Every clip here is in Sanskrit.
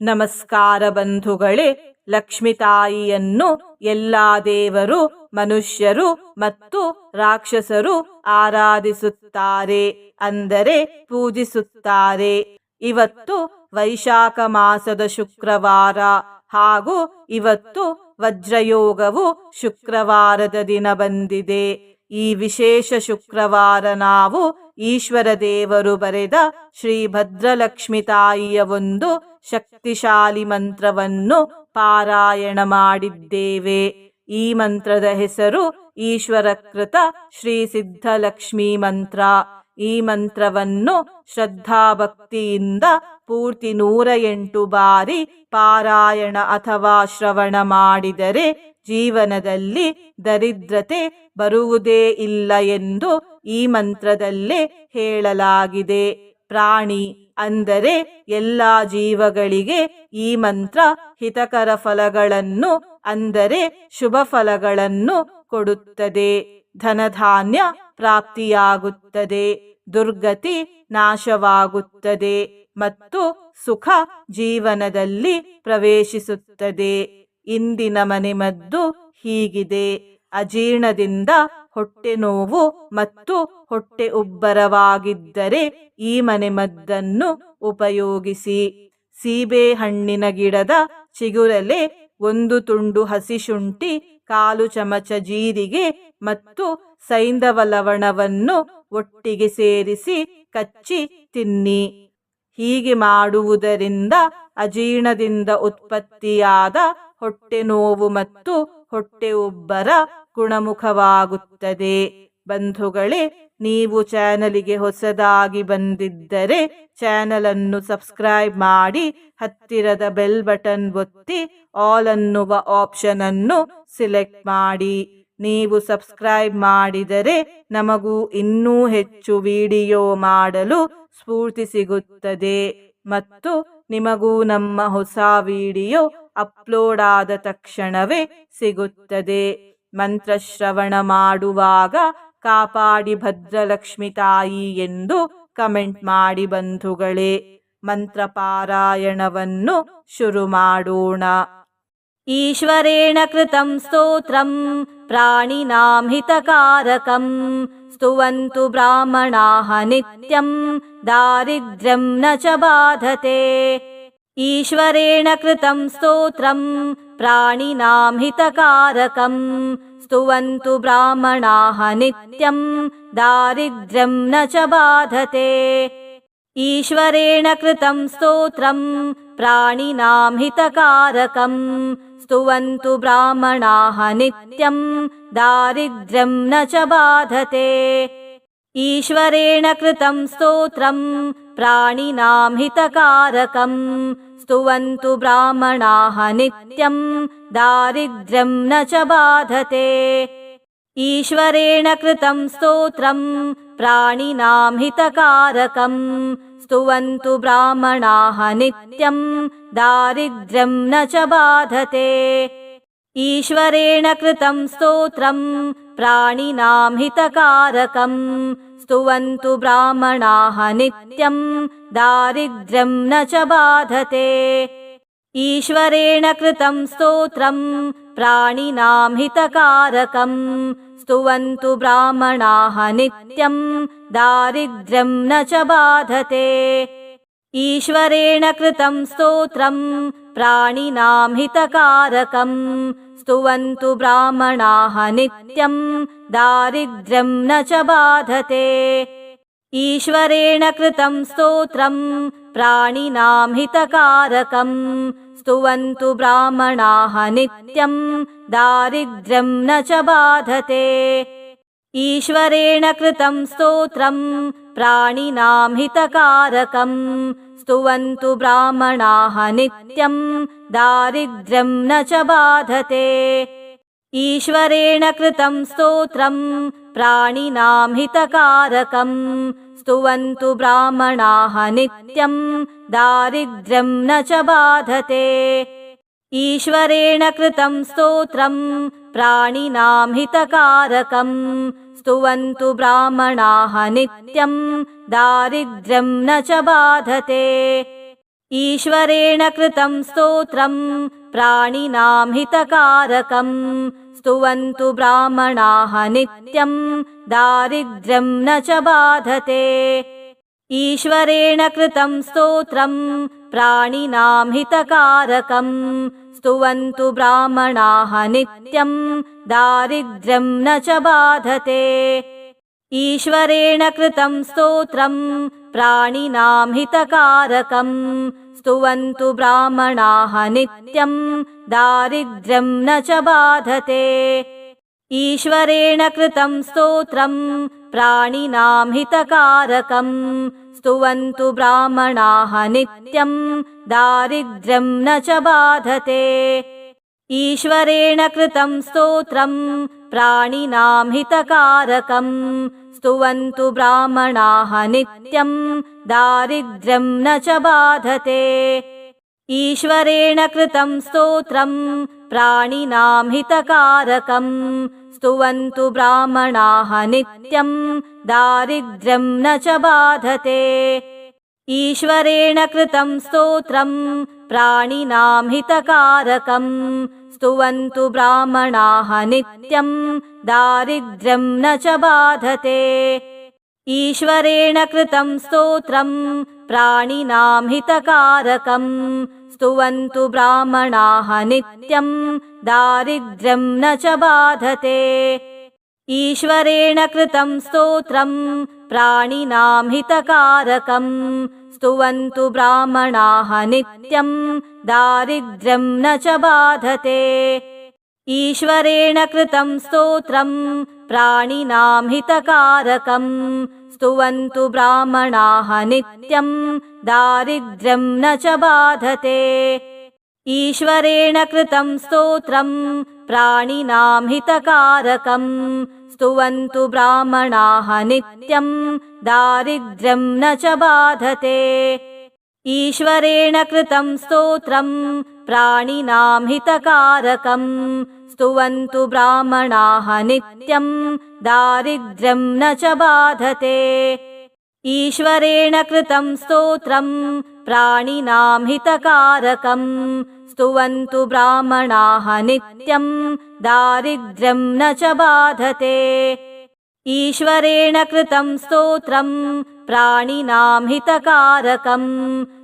ನಮಸ್ಕಾರ ಬಂಧುಗಳೇ ಲಕ್ಷ್ಮಿತಾಯಿಯನ್ನು ಎಲ್ಲಾ ದೇವರು, ಮನುಷ್ಯರು ಮತ್ತು ರಾಕ್ಷಸರು ಆರಾಧಿಸುತ್ತಾರೆ, ಅಂದರೆ ಪೂಜಿಸುತ್ತಾರೆ. ಇವತ್ತು ವೈಶಾಖ ಮಾಸದ ಶುಕ್ರವಾರ ಹಾಗೂ ಇವತ್ತು ವಜ್ರಯೋಗವು ಶುಕ್ರವಾರದ ದಿನ ಬಂದಿದೆ. ಈ ವಿಶೇಷ ಶುಕ್ರವಾರ ನಾವು ಈಶ್ವರ ದೇವರು ಬರೆದ ಶ್ರೀ ಭದ್ರಲಕ್ಷ್ಮಿ ತಾಯಿಯ ಒಂದು ಶಕ್ತಿಶಾಲಿ ಮಂತ್ರವನ್ನು ಪಾರಾಯಣ ಮಾಡಿದ್ದೇವೆ. ಈ ಮಂತ್ರದ ಹೆಸರು ಈಶ್ವರಕೃತ ಶ್ರೀ ಸಿದ್ಧಲಕ್ಷ್ಮೀ ಮಂತ್ರ. ಈ ಮಂತ್ರವನ್ನು ಶ್ರದ್ಧಾಭಕ್ತಿಯಿಂದ ಪೂರ್ತಿ ನೂರ ಎಂಟು ಬಾರಿ ಪಾರಾಯಣ ಅಥವಾ ಶ್ರವಣ ಮಾಡಿದರೆ ಜೀವನದಲ್ಲಿ ದರಿದ್ರತೆ ಬರುವುದೇ ಇಲ್ಲ ಎಂದು ಈ ಮಂತ್ರದಲ್ಲೇ ಹೇಳಲಾಗಿದೆ. ಪ್ರಾಣಿ ಅಂದರೆ ಎಲ್ಲ ಜೀವಗಳಿಗೆ ಈ ಮಂತ್ರ ಹಿತಕರ ಫಲಗಳನ್ನು ಅಂದರೆ ಶುಭ ಫಲಗಳನ್ನು ಕೊಡುತ್ತದೆ. ಧನಧಾನ್ಯ ಪ್ರಾಪ್ತಿಯಾಗುತ್ತದೆ. ದುರ್ಗತಿ ನಾಶವಾಗುತ್ತದೆ ಮತ್ತು ಸುಖ ಜೀವನದಲ್ಲಿ ಪ್ರವೇಶಿಸುತ್ತದೆ. ಇಂದಿನ ಮನೆಮದ್ದು ಹೀಗಿದೆ. ಅಜೀರ್ಣದಿಂದ ಹೊಟ್ಟೆ ನೋವು ಮತ್ತು ಹೊಟ್ಟೆ ಉಬ್ಬರವಾಗಿದ್ದರೆ ಈ ಮನೆಮದ್ದನ್ನು ಉಪಯೋಗಿಸಿ. ಸೀಬೆ ಹಣ್ಣಿನ ಗಿಡದ ಚಿಗುರಲೆ ಒಂದು ತುಂಡು ಹಸಿ ಶುಂಠಿ, ಕಾಲು ಚಮಚ ಜೀರಿಗೆ ಮತ್ತು ಸೈಂಧವ ಲವಣವನ್ನು ಒಟ್ಟಿಗೆ ಸೇರಿಸಿ ಕಚ್ಚಿ ತಿನ್ನಿ. ಹೀಗೆ ಮಾಡುವುದರಿಂದ ಅಜೀರ್ಣದಿಂದ ಉತ್ಪತ್ತಿಯಾದ ಹೊಟ್ಟೆ ನೋವು ಮತ್ತು ಹೊಟ್ಟೆ ಉಬ್ಬರ ಗುಣಮುಖವಾಗುತ್ತದೆ. ಬಂಧುಗಳೇ ನೀವು ಚಾನಲಿಗೆ ಹೊಸದಾಗಿ ಬಂದಿದ್ದರೆ ಚಾನಲ್ ಅನ್ನು ಸಬ್ಸ್ಕ್ರೈಬ್ ಮಾಡಿ, ಹತ್ತಿರದ ಬೆಲ್ ಬಟನ್ ಒತ್ತಿ ಆಲ್ ಅನ್ನುವ ಆಪ್ಷನ್ ಅನ್ನು ಸಿಲೆಕ್ಟ್ ಮಾಡಿ. ನೀವು ಸಬ್ಸ್ಕ್ರೈಬ್ ಮಾಡಿದರೆ ನಮಗೂ ಇನ್ನೂ ಹೆಚ್ಚು ವಿಡಿಯೋ ಮಾಡಲು ಸ್ಫೂರ್ತಿ ಸಿಗುತ್ತದೆ. ಮತ್ತು ನಿಮಗೂ ನಮ್ಮ ಹೊಸ ವಿಡಿಯೋ ಅಪ್ಲೋಡ್ ಆದ ತಕ್ಷಣವೇ ಸಿಗುತ್ತದೆ. ಮಂತ್ರಶ್ರವಣ ಮಾಡುವಾಗ ಕಾಪಾಡಿ ಭದ್ರಲಕ್ಷ್ಮಿ ತಾಯಿ ಎಂದು ಕಮೆಂಟ್ ಮಾಡಿ ಬಂಧುಗಳೇ ಮಂತ್ರ ಪಾರಾಯಣವನ್ನು ಶುರು ಮಾಡೋಣ. ಈಶ್ವರೇಣ ಕೃತಂ ಸ್ತೋತ್ರಂ, ಪ್ರಾಣಿನಾಂ ಹಿತಕಾರಕಂ, ಸ್ತುವಂತು ಬ್ರಾಹ್ಮಣಾಹ ನಿತ್ಯಂ, ದಾರಿದ್ರ್ಯಂ ನ ಚ ಬಾಧತೆ. ಈಶ್ವರೇಣ ಕೃತಂ ಸ್ತೋತ್ರಂ, ಪ್ರಾಣಿನಾಂ ಹಿತಕಾರಕಂ स्तुवन्तु ब्राह्मणाः नित्यं दारिद्र्यं न च बाधते। ईश्वरेण कृतं स्तोत्रं प्राणिनां हितकारकं स्तुवन्तु ब्राह्मणाः नित्यं दारिद्र्यं न च बाधते। ईश्वरेण कृतं स्तोत्रं प्राणिनां हितकारकं स्तुवन्तु ब्राह्मणाः नित्यं दारिद्र्यं न च बाधते। ईश्वरेण कृतं स्तोत्रं प्राणिनां हितकारकं। स्तुवन्तु ब्राह्मणाः नित्यं दारिद्र्यं न च बाधते। ईश्वरेण कृतं स्तोत्रं प्राणिनां हितकारकं स्तुवन्तु ब्राह्मणाः नित्यं दारिद्र्यं न च बाधते। ईश्वरेण कृतं स्तोत्रं प्राणिनां हितकारकं। स्तुवन्तु ब्राह्मणाः नित्यं दारिद्र्यं न च बाधते। ईश्वरेण कृतं स्तोत्रं प्राणिनां हितकारकं। स्तुवन्तु ब्राह्मणाः नित्यं दारिद्र्यं न च बाधते। ईश्वरेण कृतं स्तोत्रं प्राणिनां हितकारकं। स्तुवन्तु ब्राह्मणाः नित्यं दारिद्र्यं न च बाधते। ईश्वरेण कृतं स्तोत्रं प्राणिनां हितकारकं। स्तुवन्तु ब्राह्मणाः नित्यं दारिद्र्यं न च बाधते ईश्वरेण कृतं स्तोत्रं प्राणिनां हितकारकं। स्तुवन्तु ब्राह्मणाः नित्यं दारिद्र्यं न च बाधते। ईश्वरेण कृतं स्तोत्रं प्राणिनां हितकारकं। स्तुवन्तु ब्राह्मणाः नित्यं दारिद्र्यं न च बाधते। ईश्वरेण कृतं स्तोत्रं प्राणिनां हितकारकम्। स्तुवन्तु ब्राह्मणाः नित्यं दारिद्र्यं न च बाधते। ईश्वरेण कृतं स्तोत्रं प्राणिनां हितकारकम्। स्तुवन्तु ब्राह्मणाः नित्यं दारिद्र्यं न च बाधते। ईश्वरेण कृतं स्तोत्रं प्राणिनां हितकारकम् स्तुवन्तु ब्राह्मणाः नित्यं दारिद्र्यं न च बाधते। ईश्वरेण कृतं स्तोत्रं प्राणिनां हितकारकम् स्तुवन्तु ब्राह्मणाः नित्यं दारिद्र्यं न च बाधते। ईश्वरेण कृतं स्तोत्रं प्राणिनां हितकारकम् स्तुवन्तु ब्राह्मणाः नित्यं दारिद्र्यं न च बाधते। ईश्वरेण कृतं स्तोत्रं प्राणिनां हितकारकम् स्तुवन्तु ब्राह्मणाः नित्यं दारिद्र्यं न च बाधते। ईश्वरेण कृतं स्तोत्रं प्राणिनां हितकारकम् स्तुवन्तु ब्राह्मणाः नित्यं दारिद्र्यं न च बाधते। ईश्वरेण कृतं स्तोत्रं प्राणिनां हितकारकम् स्तुवन्तु ब्राह्मणाः नित्यं दारिद्र्यं न च बाधते। ईश्वरेण कृतं स्तोत्रं प्राणिनां हितकारकम् स्तुवन्तु ब्राह्मणाः नित्यं दारिद्र्यं न च बाधते ईश्वरेण कृतं स्तोत्रं प्राणिनां हितकारकम् स्तुवन्तु ब्राह्मणाः नित्यं दारिद्र्यं न च बाधते। ईश्वरेण कृतं स्तोत्रं प्राणिनां हितकारकम् स्तुवन्तु ब्राह्मणाः नित्यं दारिद्र्यं न च बाधते। ईश्वरेण कृतं स्तोत्रं प्राणिनां हितकारकम् स्तुवन्तु ब्राह्मणाः नित्यं दारिद्र्यं न च बाधते। ईश्वरेण कृतं स्तोत्रं प्राणिनां हितकारकम् स्तुवन्तु ब्राह्मणाः नित्यं दारिद्र्यं न च बाधते। ईश्वरेण कृतं स्तोत्रं प्राणिनां हितकारकम्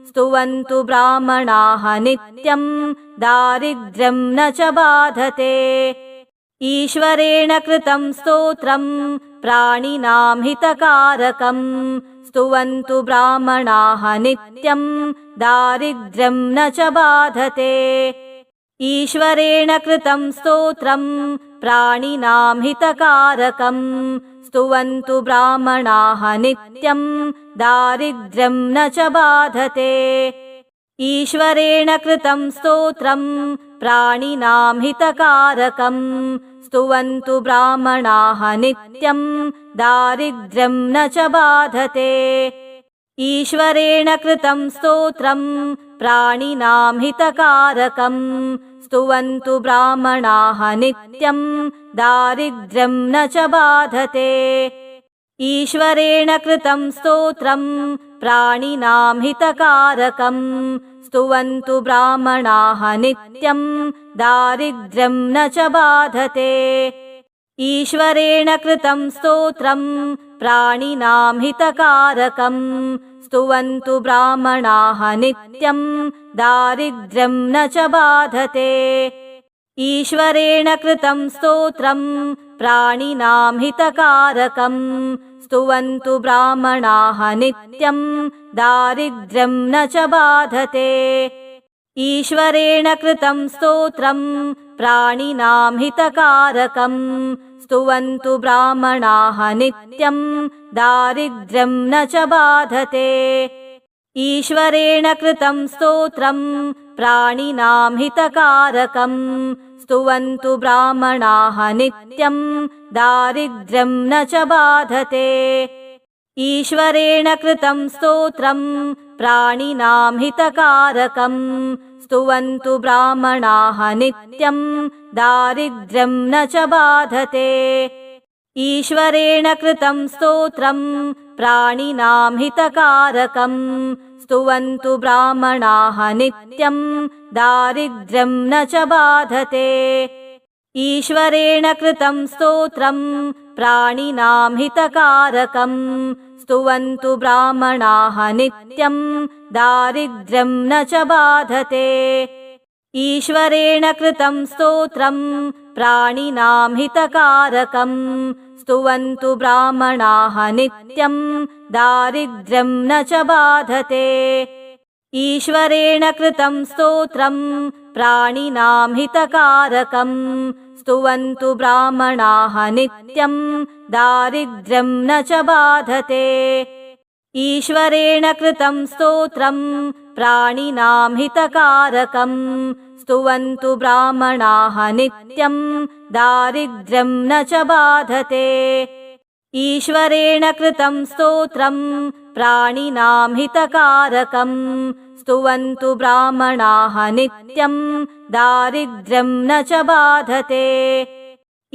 स्तुवन्तु ब्राह्मणाः नित्यं दारिद्र्यं न च बाधते। ईश्वरेण कृतं स्तोत्रं प्राणिनां हितकारकम् स्तुवन्तु ब्राह्मणाः नित्यं दारिद्र्यं न च बाधते। ईश्वरेण कृतं स्तोत्रं प्राणिनां हितकारकम् स्तुवन्तु ब्राह्मणाः नित्यं दारिद्र्यं न च बाधते। ईश्वरेण कृतं स्तोत्रं प्राणिनां हितकारकम् स्तुवन्तु ब्राह्मणाः नित्यं दारिद्र्यं न च बाधते। ईश्वरेण कृतं स्तोत्रं प्राणिनां हितकारकम् स्तुवन्तु ब्राह्मणाः नित्यं दारिद्र्यं न च बाधते ईश्वरेण कृतं स्तोत्रं प्राणिनां हितकारकम् स्तुवन्तु ब्राह्मणाः नित्यं दारिद्र्यं न च बाधते। ईश्वरेण कृतं स्तोत्रं प्राणिनां हितकारकम् स्तुवन्तु ब्राह्मणाः नित्यं दारिद्र्यं न च बाधते। ईश्वरेण कृतं स्तोत्रं प्राणिनां हितकारकम् स्तुवन्तु ब्राह्मणाः नित्यं दारिद्र्यं न च बाधते। ईश्वरेण कृतं स्तोत्रं प्राणिनां हितकारकम् स्तुवन्तु ब्राह्मणाः नित्यं दारिद्र्यं न च बाधते। ईश्वरेण कृतं स्तोत्रं प्राणिनां हितकारकम् स्तुवन्तु ब्राह्मणाः नित्यं, दारिद्र्यं न च बाधते। ईश्वरेण कृतं स्तोत्रं, प्राणिनां हितकारकम् स्तुवन्तु ब्राह्मणाः नित्यं, दारिद्र्यं न च बाधते। ईश्वरेण कृतं स्तोत्रं हितकारकम्। स्तुवन्तु ब्राह्मणाः नित्यम् दारिद्र्यं न च बाधते। ईश्वरेण कृतं स्तोत्रम् प्राणिनां हितकारकम्। स्तुवन्तु ब्राह्मणाः नित्यम् दारिद्र्यं न च बाधते। ईश्वरेण कृतं स्तोत्रम् प्राणिनां हितकारकम् स्तुवन्तु ब्राह्मणाः नित्यम् दारिद्र्यं न च बाधते। ईश्वरेण कृतं स्तोत्रम् प्राणिनां हितकारकम्। स्तुवन्तु ब्राह्मणाः नित्यम् दारिद्र्यं न च बाधते। ईश्वरेण कृतं स्तोत्रम् हितकारकम्। स्तुवन्तु ब्राह्मणाः नित्यम् दारिद्र्यं न च बाधते। ईश्वरेण कृतं स्तोत्रम् प्राणिनां हितकारकम्। स्तुवन्तु ब्राह्मणाः नित्यम् दारिद्र्यं न च बाधते।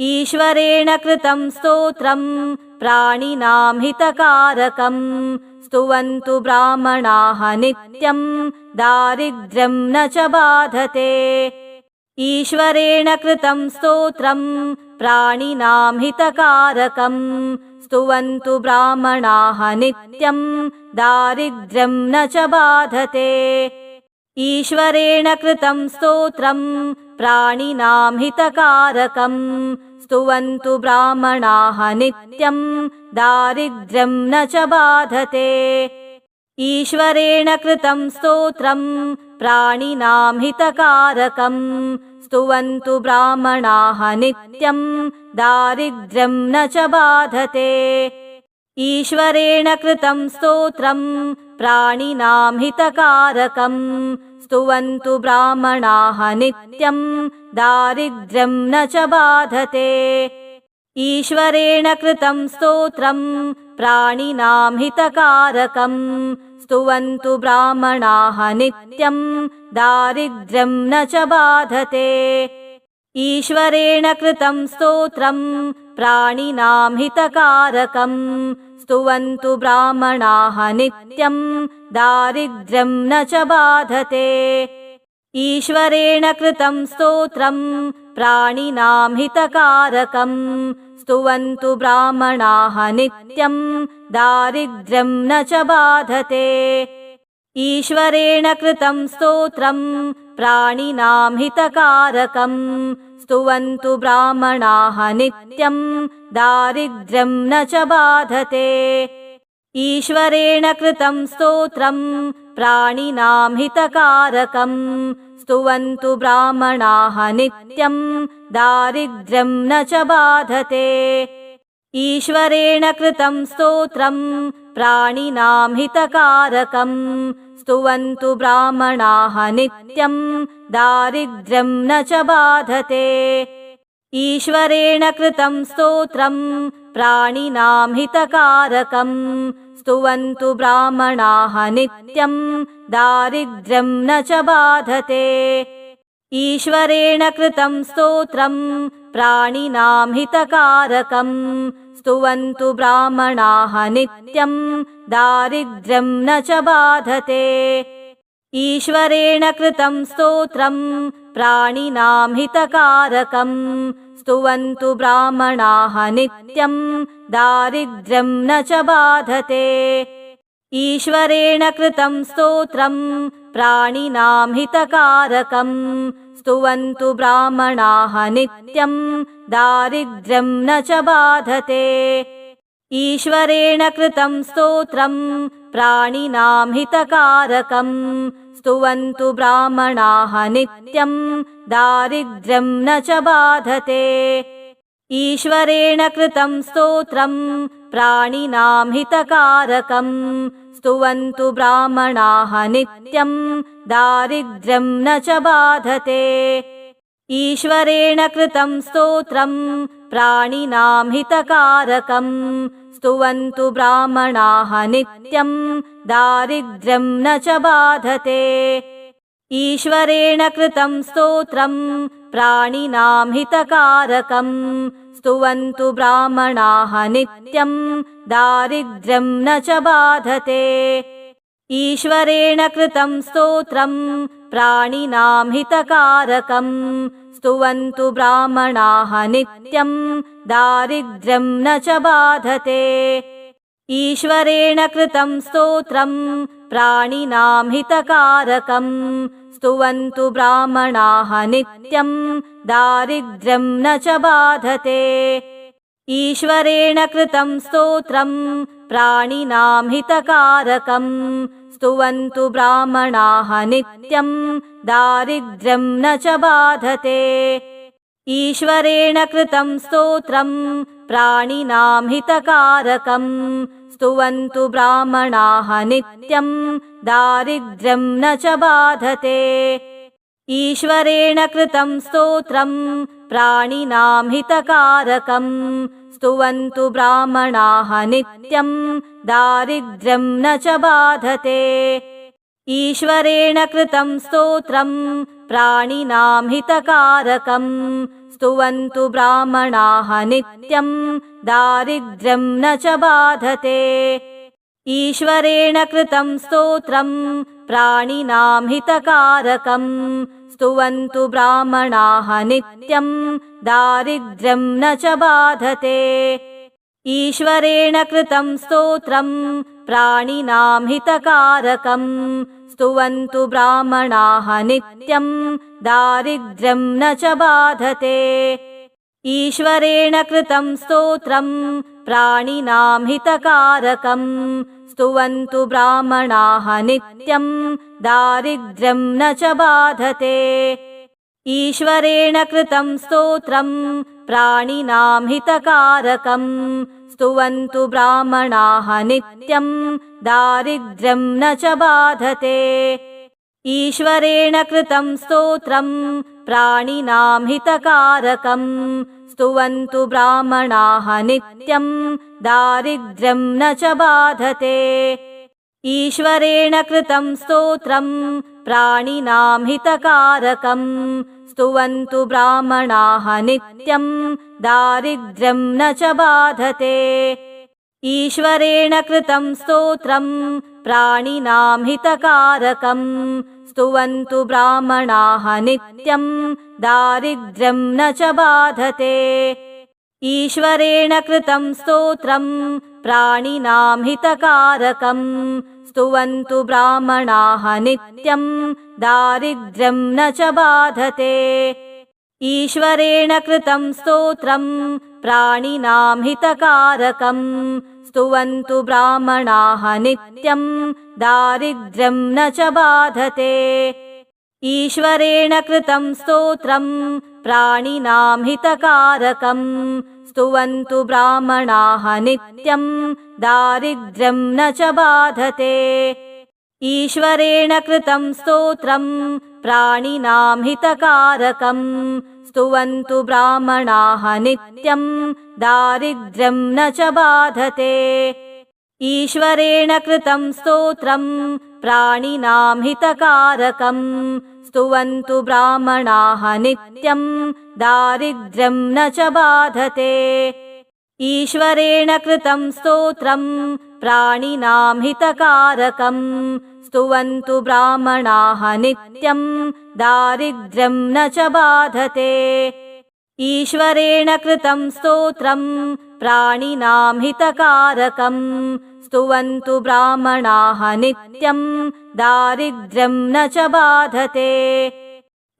ईश्वरेण कृतं स्तोत्रम् प्राणिनां हितकारकम् स्तुवन्तु ब्राह्मणाः नित्यम् दारिद्र्यं न च बाधते। ईश्वरेण कृतं स्तोत्रम् प्राणिनां हितकारकम्। स्तुवन्तु ब्राह्मणाः नित्यम् दारिद्र्यं न च बाधते। ईश्वरेण कृतं स्तोत्रम् प्राणिनां हितकारकम् स्तुवन्तु ब्राह्मणाः नित्यम् दारिद्र्यं न च बाधते। ईश्वरेण कृतं स्तोत्रम् प्राणिनां हितकारकम् स्तुवन्तु ब्राह्मणाः नित्यम् दारिद्र्यं न च बाधते। ईश्वरेण कृतं स्तोत्रम् प्राणिनां हितकारकम् स्तुवन्तु ब्राह्मणाः नित्यम् दारिद्र्यं न च बाधते। ईश्वरेण कृतं स्तोत्रम् प्राणिनां हितकारकम् स्तुवन्तु ब्राह्मणाः नित्यम् दारिद्र्यं न च बाधते। ईश्वरेण कृतं स्तोत्रम् प्राणिनां हितकारकम् स्तुवन्तु ब्राह्मणाः नित्यम् दारिद्र्यं न च बाधते ईश्वरेण कृतं स्तोत्रम् प्राणिनां हितकारकम् स्तुवन्तु ब्राह्मणाः नित्यम् दारिद्र्यं न च बाधते। ईश्वरेण कृतं स्तोत्रम् प्राणिनां हितकारकम् स्तुवन्तु ब्राह्मणाः नित्यम् दारिद्र्यं न च बाधते। ईश्वरेण कृतं स्तोत्रम् हितकारकम्। स्तुवन्तु ब्राह्मणाः नित्यम् दारिद्र्यं न च बाधते। ईश्वरेण कृतं स्तोत्रम् प्राणिनां हितकारकम्। स्तुवन्तु ब्राह्मणाः नित्यम् दारिद्र्यं न च बाधते। ईश्वरेण कृतं स्तोत्रम् प्राणिनां हितकारकम् स्तुवन्तु ब्राह्मणाः नित्यम् दारिद्र्यं न च बाधते। ईश्वरेण कृतं स्तोत्रम् प्राणिनां हितकारकम् स्तुवन्तु ब्राह्मणाः नित्यम् दारिद्र्यं न च बाधते। ईश्वरेण कृतं स्तोत्रम् प्राणिनां हितकारकम्। स्तुवन्तु ब्राह्मणाः नित्यम् दारिद्र्यं न च बाधते। ईश्वरेण कृतं स्तोत्रम् प्राणिनां हितकारकम्। स्तुवन्तु ब्राह्मणाः नित्यम् दारिद्र्यं न च बाधते। ईश्वरेण कृतं स्तोत्रम् प्राणिनां हितकारकम् स्तुवन्तु ब्राह्मणाः नित्यम् दारिद्र्यं न च बाधते। ईश्वरेण कृतं स्तोत्रम् प्राणिनां हितकारकम् स्तुवन्तु ब्राह्मणाः नित्यम् दारिद्र्यं न च बाधते। ईश्वरेण कृतं स्तोत्रम् प्राणिनां हितकारकम् स्तुवन्तु ब्राह्मणाः नित्यम् दारिद्र्यं न च बाधते। ईश्वरेण कृतं स्तोत्रम् प्राणिनां हितकारकम्। स्तुवन्तु ब्राह्मणाः नित्यम् दारिद्र्यं न च बाधते। ईश्वरेण कृतं स्तोत्रम् हितकारकम् स्तुवन्तु ब्राह्मणाः नित्यम् दारिद्र्यं न च बाधते। ईश्वरेण कृतं स्तोत्रम् प्राणिनां हितकारकम् स्तुवन्तु ब्राह्मणाः नित्यम् दारिद्र्यं न च बाधते। ईश्वरेण कृतं स्तोत्रम् प्राणिनां हितकारकम् स्तुवन्तु ब्राह्मणाः नित्यम् दारिद्र्यं न च बाधते। ईश्वरेण कृतं स्तोत्रम् प्राणिनां हितकारकम् स्तुवन्तु ब्राह्मणाः नित्यम् दारिद्र्यं न च बाधते। ईश्वरेण कृतं स्तोत्रम् प्राणिनां हितकारकम् स्तुवन्तु ब्राह्मणाः नित्यम् दारिद्र्यं न च बाधते। ईश्वरेण कृतं स्तोत्रम् प्राणिनां हितकारकम् स्तुवन्तु ब्राह्मणाः नित्यम् दारिद्र्यं न च बाधते। ईश्वरेण कृतं स्तोत्रम् प्राणिनां हितकारकम् स्तुवन्तु ब्राह्मणाः नित्यम् दारिद्र्यं न च बाधते ईश्वरेण कृतं स्तोत्रम् प्राणिनां हितकारकम् स्तुवन्तु ब्राह्मणाः नित्यम् दारिद्र्यं न च बाधते। ईश्वरेण कृतं स्तोत्रम् प्राणिनां हितकारकम् स्तुवन्तु ब्राह्मणाः नित्यम् दारिद्र्यं न च बाधते। ईश्वरेण कृतं स्तोत्रम् प्राणिनां हितकारकम्। स्तुवन्तु ब्राह्मणाः नित्यम् दारिद्र्यं न च बाधते। ईश्वरेण कृतं स्तोत्रम् प्राणिनां हितकारकम्। स्तुवन्तु ब्राह्मणाः नित्यम् दारिद्र्यं न च बाधते। ईश्वरेण कृतं स्तोत्रम् प्राणिनां हितकारकम् स्तुवन्तु ब्राह्मणाः नित्यम् दारिद्र्यं न च बाधते। ईश्वरेण कृतं स्तोत्रम् प्राणिनां हितकारकम् स्तुवन्तु ब्राह्मणाः नित्यम् दारिद्र्यं न च बाधते ईश्वरेण कृतं स्तोत्रम् प्राणिनां हितकारकम् स्तुवन्तु ब्राह्मणाः नित्यम् दारिद्र्यं न च बाधते। ईश्वरेण कृतं स्तोत्रम् प्राणिनां हितकारकम् स्तुवन्तु ब्राह्मणाः नित्यम् दारिद्र्यं न च बाधते। ईश्वरेण कृतं स्तोत्रम् प्राणिनां हितकारकम्। स्तुवन्तु ब्राह्मणाः नित्यम् दारिद्र्यं न च बाधते। ईश्वरेण कृतं स्तोत्रम् प्राणिनां हितकारकम्। स्तुवन्तु ब्राह्मणाः नित्यम् दारिद्र्यं न च बाधते। ईश्वरेण कृतं स्तोत्रम् प्राणिनां हितकारकम् स्तुवन्तु ब्राह्मणाः नित्यम् दारिद्र्यं न च बाधते। ईश्वरेण कृतं स्तोत्रम् प्राणिनां हितकारकम् स्तुवन्तु ब्राह्मणाः नित्यम् दारिद्र्यं न च बाधते। ईश्वरेण कृतं स्तोत्रम् प्राणिनां हितकारकम् स्तुवन्तु ब्राह्मणाः नित्यम् दारिद्र्यं न च बाधते।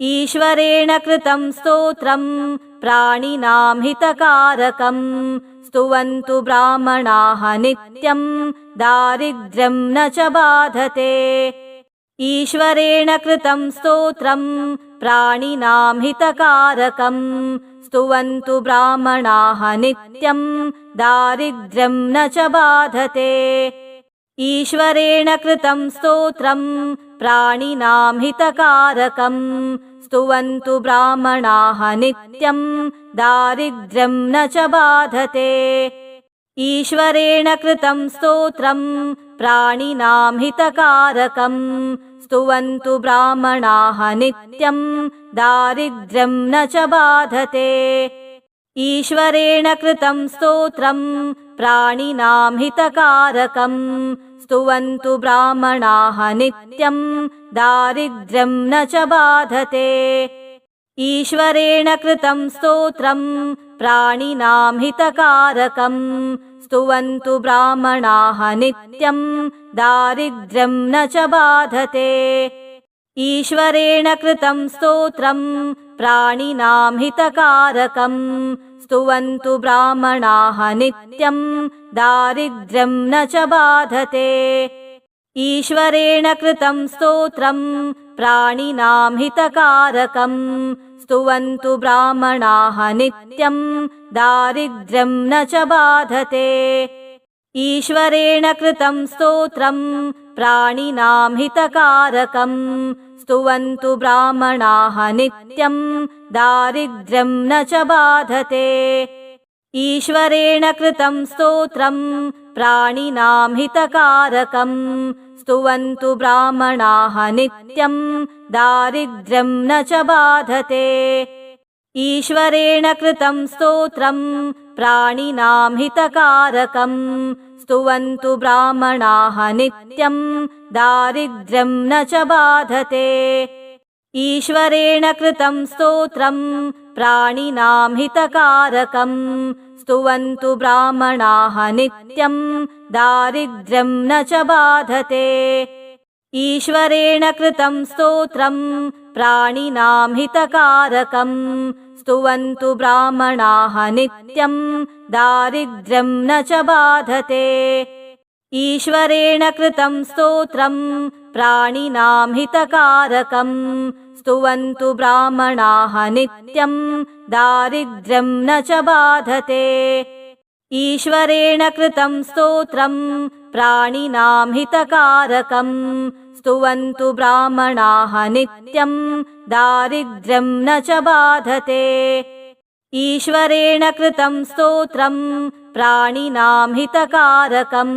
ईश्वरेण कृतं स्तोत्रम् प्राणिनां हितकारकम्। स्तुवन्तु ब्राह्मणाः नित्यम् दारिद्र्यं न च बाधते। ईश्वरेण कृतं स्तोत्रम् प्राणिनां हितकारकम् स्तुवन्तु ब्राह्मणाः नित्यम् दारिद्र्यं न च बाधते। ईश्वरेण कृतं स्तोत्रम् प्राणिनां हितकारकम्। स्तुवन्तु ब्राह्मणाः नित्यम् दारिद्र्यं न च बाधते। ईश्वरेण कृतं स्तोत्रम् प्राणिनां हितकारकम् स्तुवन्तु ब्राह्मणाः नित्यम् दारिद्र्यं न च बाधते। ईश्वरेण कृतं स्तोत्रम् प्राणिनां हितकारकम् स्तुवन्तु ब्राह्मणाः नित्यम् दारिद्र्यम् न च बाधते। ईश्वरेण कृतम् स्तोत्रम् प्राणिनाम् हितकारकम् स्तुवन्तु ब्राह्मणाः नित्यम् दारिद्र्यम् न च बाधते। ईश्वरेण कृतम् स्तोत्रम् प्राणिनाम् हितकारकम् स्तुवन्तु ब्राह्मणाः नित्यम् दारिद्र्यम् न च बाधते। ईश्वरेण कृतम् स्तोत्रम् प्राणिनाम् हितकारकम् स्तुवन्तु ब्राह्मणाः नित्यम् दारिद्र्यम् न च बाधते ईश्वरेण कृतम् स्तोत्रम् प्राणिनाम् हितकारकम् स्तुवन्तु ब्राह्मणाः नित्यम् दारिद्र्यम् न च बाधते। ईश्वरेण कृतम् स्तोत्रम् प्राणिनाम् हितकारकम् स्तुवन्तु ब्राह्मणाः नित्यम् दारिद्र्यम् न च बाधते। ईश्वरेण कृतम् स्तोत्रम् प्राणिनाम् हितकारकम्। स्तुवन्तु ब्राह्मणाः नित्यम् दारिद्र्यम् न च बाधते। ईश्वरेण कृतम् स्तोत्रम् प्राणिनाम् हितकारकम्। स्तुवन्तु ब्राह्मणाः नित्यम् दारिद्र्यम् न च बाधते। ईश्वरेण कृतम् स्तोत्रम् प्राणिनाम् हितकारकम् स्तुवन्तु ब्राह्मणाः नित्यम् दारिद्र्यम् न च बाधते। ईश्वरेण कृतम् स्तोत्रम् प्राणिनाम् हितकारकम् स्तुवन्तु ब्राह्मणाः नित्यम् दारिद्र्यम् न च बाधते। ईश्वरेण कृतम् स्तोत्रम् प्राणिनाम् हितकारकम् स्तुवन्तु ब्राह्मणाः नित्यम् दारिद्र्यम् न च बाधते। ईश्वरेण कृतम् स्तोत्रम् प्राणिनाम् हितकारकम्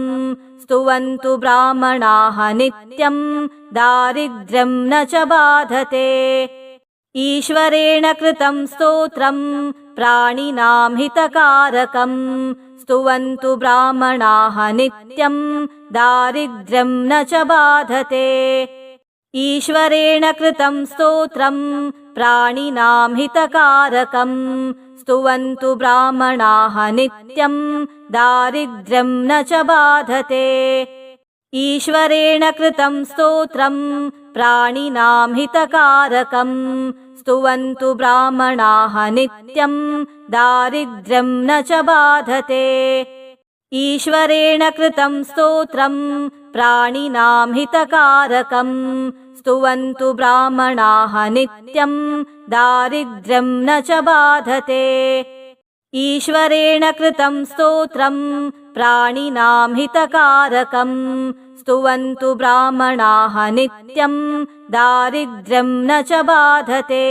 स्तुवन्तु ब्राह्मणाः नित्यम् दारिद्र्यम् न च बाधते। ईश्वरेण कृतम् स्तोत्रम् प्राणिनाम् हितकारकम् स्तुवन्तु ब्राह्मणाः नित्यम् दारिद्र्यम् न च बाधते। ईश्वरेण कृतम् स्तोत्रम् प्राणिनाम् हितकारकम् स्तुवन्तु ब्राह्मणाः नित्यम् दारिद्र्यम् न च बाधते। ईश्वरेण कृतम् स्तोत्रम् प्राणिनाम् हितकारकम् स्तुवन्तु ब्राह्मणाः नित्यम् दारिद्र्यम् न च बाधते। ईश्वरेण कृतम् स्तोत्रम् प्राणिनाम् हितकारकम्। स्तुवन्तु ब्राह्मणाः नित्यम् दारिद्र्यम् न च बाधते। ईश्वरेण कृतम् स्तोत्रम् प्राणिनाम् हितकारकम् स्तुवन्तु ब्राह्मणाः नित्यम् दारिद्र्यम् न च बाधते।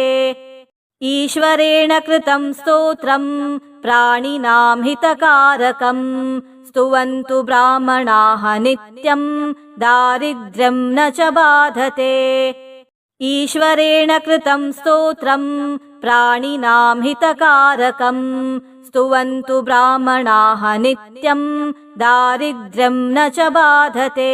ईश्वरेण कृतम् स्तोत्रम् प्राणिनाम् हितकारकम्। स्तुवन्तु ब्राह्मणाः नित्यम् दारिद्र्यम् न च बाधते। ईश्वरेण कृतम् स्तोत्रम् प्राणिनाम् हितकारकम् स्तुवन्तु ब्राह्मणाः नित्यम् दारिद्र्यम् न च बाधते।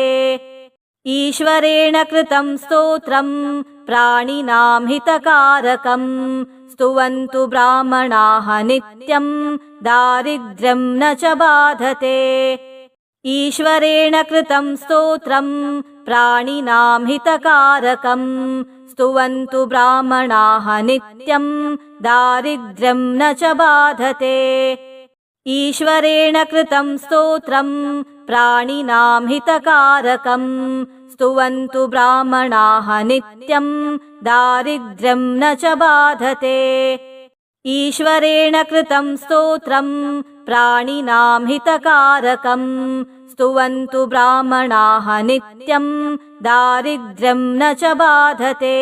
ईश्वरेण कृतम् स्तोत्रम् प्राणिनाम् हितकारकम्। स्तुवन्तु ब्राह्मणाः नित्यम् दारिद्र्यम् न च बाधते। ईश्वरेण कृतम् स्तोत्रम् प्राणिनाम् हितकारकम् स्तुवन्तु ब्राह्मणाः नित्यम् दारिद्र्यम् न च बाधते। ईश्वरेण कृतम् स्तोत्रम् प्राणिनाम् हितकारकम् स्तुवन्तु ब्राह्मणाः नित्यम् दारिद्र्यम् न च बाधते। ईश्वरेण कृतम् स्तोत्रम् प्राणिनाम् हितकारकम् स्तुवन्तु ब्राह्मणाः नित्यम् दारिद्र्यम् न च बाधते।